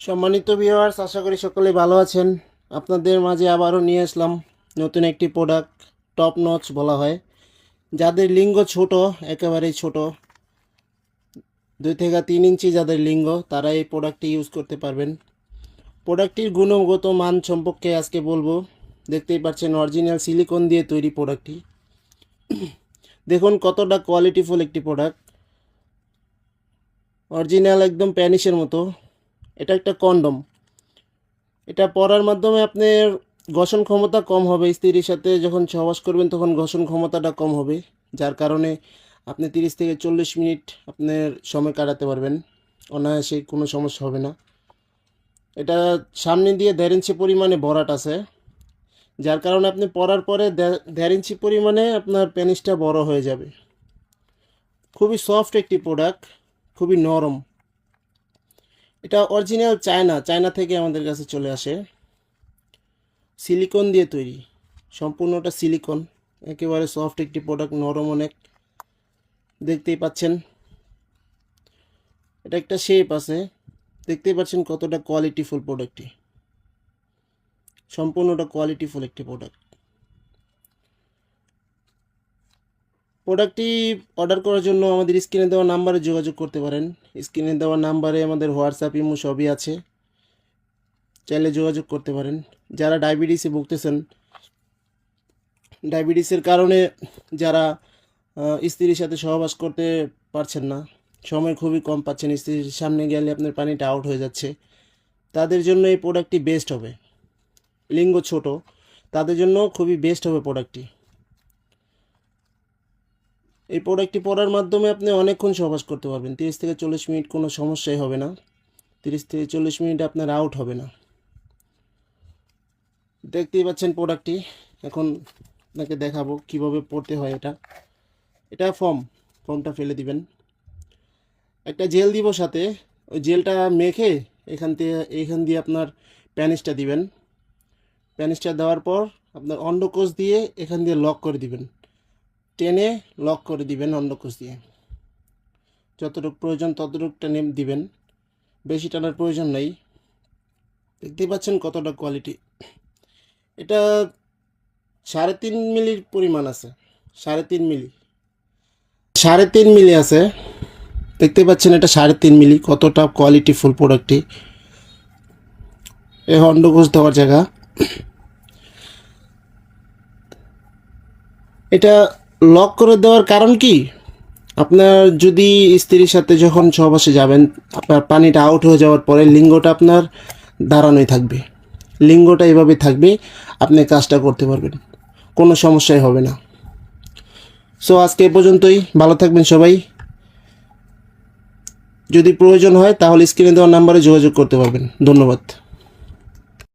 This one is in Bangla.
সম্মানিত ভিউয়ার্স আশা করি সকলে ভালো আছেন। আপনাদের মাঝে আবারও নিয়ে আসলাম নতুন একটি প্রোডাক্ট টপ নচ বলা হয়। যাদের লিঙ্গ ছোট, একেবারেই ছোট, দুই থেকে তিন ইঞ্চি যাদের লিঙ্গ, তারা এই প্রোডাক্টটি ইউজ করতে পারবেন। প্রোডাক্টটির গুণগত মান সম্পর্কে আজকে বলব। দেখতেই পাচ্ছেন অরিজিনাল সিলিকন দিয়ে তৈরি প্রোডাক্টটি দেখুন কতটা কোয়ালিটিফুল একটি প্রোডাক্ট অরিজিনাল একদম প্যানিসের মতো। এটা একটা কন্ডম। এটা পরার মাধ্যমে আপনার ঘষণ ক্ষমতা কম হবে। স্ত্রীর সাথে যখন সহবাস করবেন, তখন ঘষণ ক্ষমতাটা কম হবে, যার কারণে আপনি তিরিশ থেকে চল্লিশ মিনিট আপনার সময় কাটাতে পারবেন। অনায়াসে কোনো সমস্যা হবে না। এটা সামনে দিয়ে দেড় ইঞ্চি পরিমাণে ভরাট আছে, যার কারণে আপনি পরার পরে দেড় ইঞ্চি পরিমাণে আপনার প্যানিসটা বড় হয়ে যাবে। খুবই সফট একটি প্রোডাক্ট খুবই নরম। এটা অরিজিনাল চায়না চায়না থেকে আমাদের কাছে চলে আসে। সিলিকন দিয়ে তৈরি। সম্পূর্ণটা সিলিকন একেবারে সফট একটি প্রোডাক্ট নরম অনেক। দেখতেই পাচ্ছেন। এটা একটা শেপ আছে। দেখতেই পাচ্ছেন কতটা কোয়ালিটিফুল প্রোডাক্টটি সম্পূর্ণটা কোয়ালিটিফুল একটি প্রোডাক্ট প্রোডাক্টটি অর্ডার করার জন্য আমাদের স্ক্রিনে দেওয়া নাম্বারে যোগাযোগ করতে পারেন। স্ক্রিনে দেওয়া নাম্বারে আমাদের হোয়াটসঅ্যাপ ইমো সবই আছে। চাইলে যোগাযোগ করতে পারেন। যারা ডায়াবেটিসে ভুগতেছেন ডায়াবেটিসের কারণে যারা স্ত্রীর সাথে সহবাস করতে পারছেন না, সময় খুবই কম পাচ্ছেন, স্ত্রীর সামনে গেলে আপনার পানিটা আউট হয়ে যাচ্ছে, তাদের জন্য এই প্রোডাক্টটি বেস্ট হবে। লিঙ্গ ছোট, তাদের জন্য খুবই বেস্ট হবে প্রোডাক্টটি এই প্রোডাক্টটি পরার মাধ্যমে আপনি অনেকক্ষণ সহবাস করতে পারবেন। তিরিশ থেকে চল্লিশ মিনিট কোনো সমস্যাই হবে না। তিরিশ থেকে চল্লিশ মিনিট আপনার আউট হবে না। দেখতেই পাচ্ছেন প্রোডাক্টটি এখন আপনাকে দেখাবো কীভাবে পড়তে হয় এটা। এটা ফর্ম ফর্মটা ফেলে দিবেন। একটা জেল দিব সাথে। ওই জেলটা মেখে এখান থেকে এখান দিয়ে আপনার প্যানিসটা দিবেন। প্যানিসটা দেওয়ার পর আপনার অন্ডকোষ দিয়ে এখান দিয়ে লক করে দিবেন। টেনে লক করে দিবেন অন্ডকোষ দিয়ে। যতটুকু প্রয়োজন ততটুকু টেনে দিবেন। বেশি টানার প্রয়োজন নেই। দেখতেই পাচ্ছেন কতটা কোয়ালিটি এটা সাড়ে তিন মিলির পরিমাণ আছে। সাড়ে তিন মিলি। সাড়ে তিন মিলি আছে। দেখতে পাচ্ছেন এটা সাড়ে তিন মিলি। কতটা কোয়ালিটি ফুল প্রোডাক্টটি এ অন্ডকোষ দেওয়ার জায়গা। এটা লক করে দেওয়ার কারণ কি? আপনার যদি স্ত্রীর সাথে যখন সহবাসে যাবেন, আপনার পানিটা আউট হয়ে যাওয়ার পরে লিঙ্গটা আপনার দাঁড়ানোই থাকবে। লিঙ্গটা এভাবে থাকবে, আপনি কাজটা করতে পারবেন। কোনো সমস্যাই হবে না। সো আজকে এ পর্যন্তই। ভালো থাকবেন সবাই। যদি প্রয়োজন হয়, তাহলে স্ক্রিনে দেওয়ার নাম্বারে যোগাযোগ করতে পারবেন। ধন্যবাদ।